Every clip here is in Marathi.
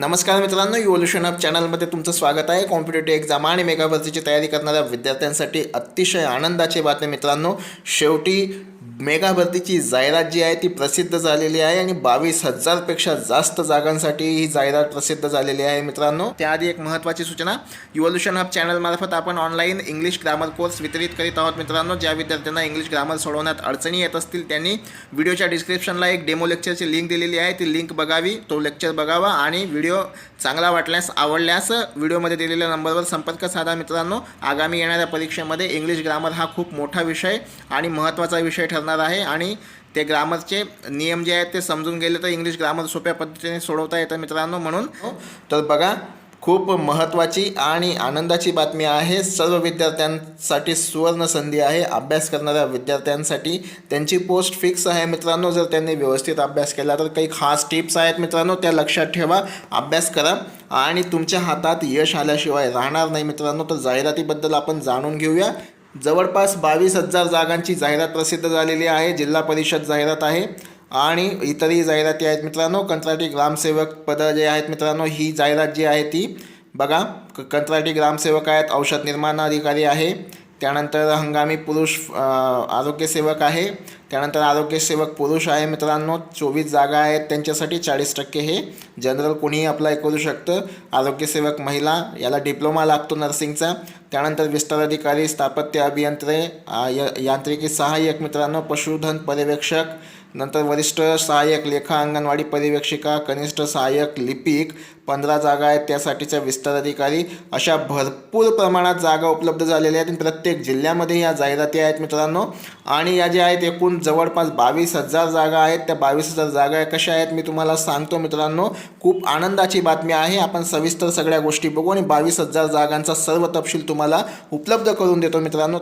नमस्कार मित्रांनो युवल्युशन ऑफ चॅनलमध्ये तुमचं स्वागत आहे. कॉम्पिटेटिव्ह एक्झाम आणि मेगा भरतीची तयारी करणाऱ्या विद्यार्थ्यांसाठी अतिशय आनंदाची बातमी मित्रांनो. शेवटी मेगा भरतीची जाहिरात जी आहे ती प्रसिद्ध झालेली आहे आणि बावीस हजारपेक्षा जास्त जागांसाठी ही जाहिरात प्रसिद्ध झालेली आहे मित्रांनो. त्याआधी एक महत्त्वाची सूचना युवल्युशन हब चॅनलमार्फत आपण ऑनलाईन इंग्लिश ग्रामर कोर्स वितरित करीत आहोत मित्रांनो. ज्या विद्यार्थ्यांना इंग्लिश ग्रामर सोडवण्यात अडचणी येत असतील त्यांनी व्हिडिओच्या डिस्क्रिप्शनला एक डेमो लेक्चरची लिंक दिलेली आहे. ती लिंक बघावी तो लेक्चर बघावा आणि व्हिडिओ चांगला वाटल्यास आवडल्यास व्हिडिओमध्ये दिलेल्या नंबरवर संपर्क साधा मित्रांनो. आगामी येणाऱ्या परीक्षेमध्ये इंग्लिश ग्रामर हा खूप मोठा विषय आणि महत्त्वाचा विषय ठरणार आहे आणि ते ग्रामरचे नियम जे आहेत ते समजून गेले तर इंग्लिश ग्रामर सोप्या पद्धतीने सोडवता येतं मित्रांनो म्हणून. तर बघा खूप महत्त्वाची आणि आनंदाची बातमी आहे. सर्व विद्यार्थ्यांसाठी सुवर्ण संधी आहे. अभ्यास करणाऱ्या विद्यार्थ्यांसाठी त्यांची पोस्ट फिक्स आहे मित्रांनो. जर त्यांनी व्यवस्थित अभ्यास केला तर काही खास टिप्स आहेत मित्रांनो. त्या लक्षात ठेवा. अभ्यास करा आणि तुमच्या हातात यश आल्याशिवाय राहणार नाही मित्रांनो. तर जाहिरातीबद्दल आपण जाणून घेऊया. जवळपास बावीस हजार जागांची जाहिरात प्रसिद्ध झालेली आहे जिल्हा परिषद जाहिरात आहे आणि इतरही जाहिराती आहेत मित्रांनो. कंत्राटी ग्रामसेवक पदं जे आहेत मित्रांनो ही जाहिरात जी आहे ती बघा क- कंत्राटी ग्रामसेवक आहेत औषध निर्माण अधिकारी आहे त्यानंतर हंगामी पुरुष आरोग्यसेवक आहे त्यानंतर आरोग्यसेवक पुरुष आहे मित्रांनो. चोवीस जागा आहेत. त्यांच्यासाठी चाळीस टक्के हे जनरल कोणीही अप्लाय करू शकतं. आरोग्यसेवक महिला याला डिप्लोमा लागतो नर्सिंगचा त्यानंतर विस्तार अधिकारी स्थापत्य अभियंत्रे य यांत्रिकी सहाय्यक मित्रांनो पशुधन पर्यवेक्षक नंतर वरिष्ठ सहाय्यक लेखा अंगणवाडी पर्यवेक्षिका कनिष्ठ सहाय्यक लिपिक पंधरा जागा आहेत त्यासाठीच्या विस्तार अधिकारी. अशा भरपूर प्रमाणात जागा उपलब्ध झालेल्या आहेत आणि प्रत्येक जिल्ह्यामध्ये या जाहिराती आहेत मित्रांनो. आणि या ज्या आहेत एकूण जवळपास बावीस हजार जागा आहेत. त्या बावीस हजार जागा कशा आहेत मी तुम्हाला सांगतो मित्रांनो. खूप आनंदाची बातमी आहे. आपण सविस्तर सगळ्या गोष्टी बघू आणि बावीस हजार जागांचा सर्व तपशील तुम्हाला उपलब्ध करून देतो मित्रांनो.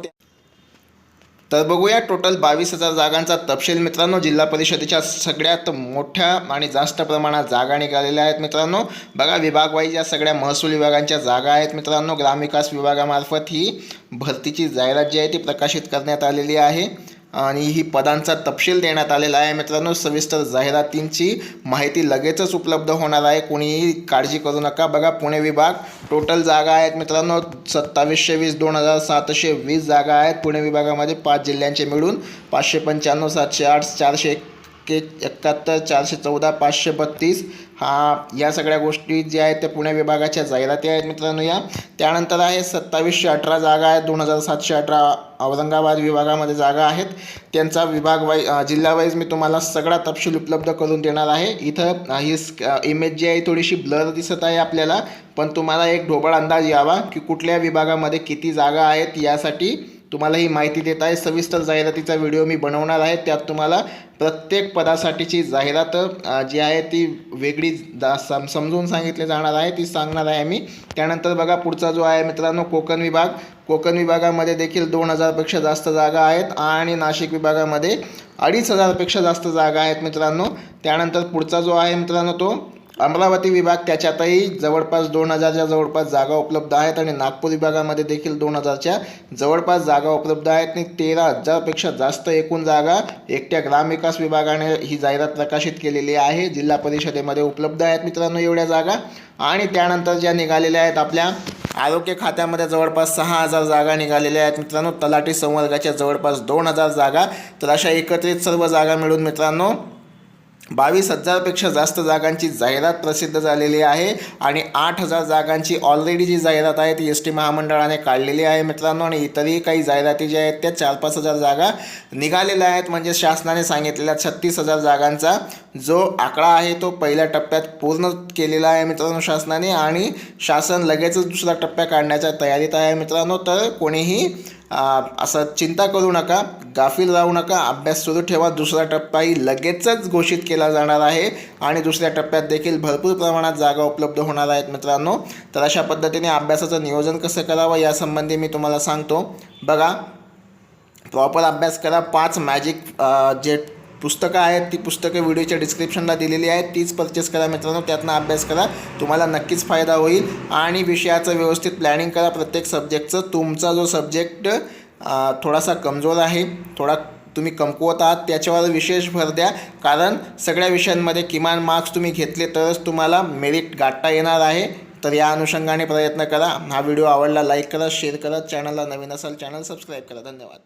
तर बघूया टोटल बावीस हजार जागांचा तपशील. मित्रांनो जिल्हा परिषदेच्या सगळ्यात मोठ्या आणि जास्त प्रमाणात जागा निघालेल्या आहेत मित्रांनो. बघा विभागवाईज या सगळ्या महसूल विभागांच्या जागा आहेत मित्रांनो. ग्रामविकास विभागामार्फत ही भरतीची जाहिरात जी आहे ती प्रकाशित करण्यात आलेली आहे. आणि ही पदांचा तपशील देण्यात आलेला आहे. मित्रांनो सविस्तर जाहिरातींची माहिती लगेचच उपलब्ध होणार आहे. कोणीही काळजी करू नका. बघा पुणे विभाग टोटल जागा आहेत. मित्रांनो सत्तावीसशे वीस दोन हजार सातशे वीस जागा आहेत. पुणे विभागामध्ये पाच जिल्ह्यांचे मिळून पाचशे पंच्याण्णव सातशे आठ चारशे एक्के एकाहत्तर चारशे चौदा पाचशे बत्तीस. हा या सगळ्या गोष्टी ज्या आहेत त्या पुणे विभागाच्या जाहिराती आहेत मित्रांनो या. त्यानंतर आहे सत्तावीसशे अठरा जागा आहेत. दोन हजार सातशे अठरा औरंगाबाद विभागामध्ये जागा आहेत. त्यांचा विभाग वाई जिल्हावाईज मी तुम्हाला सगळा तपशील उपलब्ध करून देणार आहे. इथं ही इमेज जी आहे थोडीशी ब्लर दिसत आहे आपल्याला. पण तुम्हाला एक ढोबळ अंदाज यावा की कुठल्या विभागामध्ये किती जागा आहेत यासाठी तुम्हाला ही माहिती देत आहे. सविस्तर जाहिरातीचा व्हिडिओ मी बनवणार आहे. त्यात तुम्हाला प्रत्येक पदासाठीची जाहिरात जी आहे ती वेगळी जा सम समजून सांगितली जाणार आहे. ती सांगणार आहे मी. त्यानंतर बघा पुढचा जो आहे मित्रांनो कोकण विभाग. कोकण विभागामध्ये देखील दोन हजारपेक्षा जास्त जागा आहेत आणि नाशिक विभागामध्ये अडीच हजारपेक्षा जास्त जागा आहेत मित्रांनो. त्यानंतर पुढचा जो आहे मित्रांनो तो अमरावती विभाग त्याच्यातही जवळपास दोन हजारच्या जवळपास जागा उपलब्ध आहेत आणि नागपूर विभागामध्ये देखील दोन हजारच्या जवळपास जागा उपलब्ध आहेत. आणि तेरा हजारपेक्षा जास्त एकूण जागा एकट्या ग्रामविकास विभागाने ही जाहिरात प्रकाशित केलेली आहे. जिल्हा परिषदेमध्ये उपलब्ध आहेत मित्रांनो एवढ्या जागा. आणि त्यानंतर ज्या निघालेल्या आहेत आपल्या आरोग्य खात्यामध्ये जवळपास सहा हजार जागा निघालेल्या आहेत मित्रांनो. तलाठी संवर्गाच्या जवळपास दोन हजार जागा. तर अशा एकत्रित सर्व जागा मिळून मित्रांनो बावीस हजारपेक्षा जास्त जागांची जाहिरात प्रसिद्ध झालेली आहे आणि आठ हजार जागांची ऑलरेडी जी जाहिरात आहे ती एस टी महामंडळाने काढलेली आहे मित्रांनो. आणि इतरही काही जाहिराती ज्या आहेत त्या चार पाच हजार जागा निघालेल्या आहेत. म्हणजे शासनाने सांगितलेल्या छत्तीस हजार जागांचा जो आकडा आहे तो पहिल्या टप्प्यात पूर्ण केलेला आहे मित्रांनो शासनाने. आणि शासन लगेचच दुसरा टप्प्या काढण्याच्या तयारीत आहे मित्रांनो. तर कोणीही असं चिंता करू नका गाफील राहू नका. अभ्यास सुरू ठेवा. दुसरा टप्पाही लगेचच घोषित केला केला जाणार आहे. आणि दुसऱ्या टप्प्यात देखील भरपूर प्रमाणात जागा उपलब्ध होणार आहेत मित्रांनो. तर अशा पद्धतीने अभ्यासाचं नियोजन कसं करावं यासंबंधी मी तुम्हाला सांगतो. बघा प्रॉपर अभ्यास करा. पाच मॅजिक जे पुस्तकं आहेत ती पुस्तकं व्हिडिओच्या डिस्क्रिप्शनला दिलेली आहेत. तीच परचेस करा मित्रांनो. त्यातनं अभ्यास करा. तुम्हाला नक्कीच फायदा होईल. आणि विषयाचं व्यवस्थित प्लॅनिंग करा. प्रत्येक सब्जेक्टचं तुमचा जो सब्जेक्ट थोडासा कमजोर आहे थोडा तुम्ही कमकुवत आहात त्याच्यावर विशेष भर द्या. कारण सगळ्या विषयांमध्ये किमान मार्क्स तुम्ही घेतले तरच तुम्हाला मेरिट गाठता येणार आहे. तर या अनुषंगाने प्रयत्न करा. हा व्हिडिओ आवडला लाईक करा शेअर करा. चॅनलला नवीन असाल चॅनल सबस्क्राईब करा. धन्यवाद.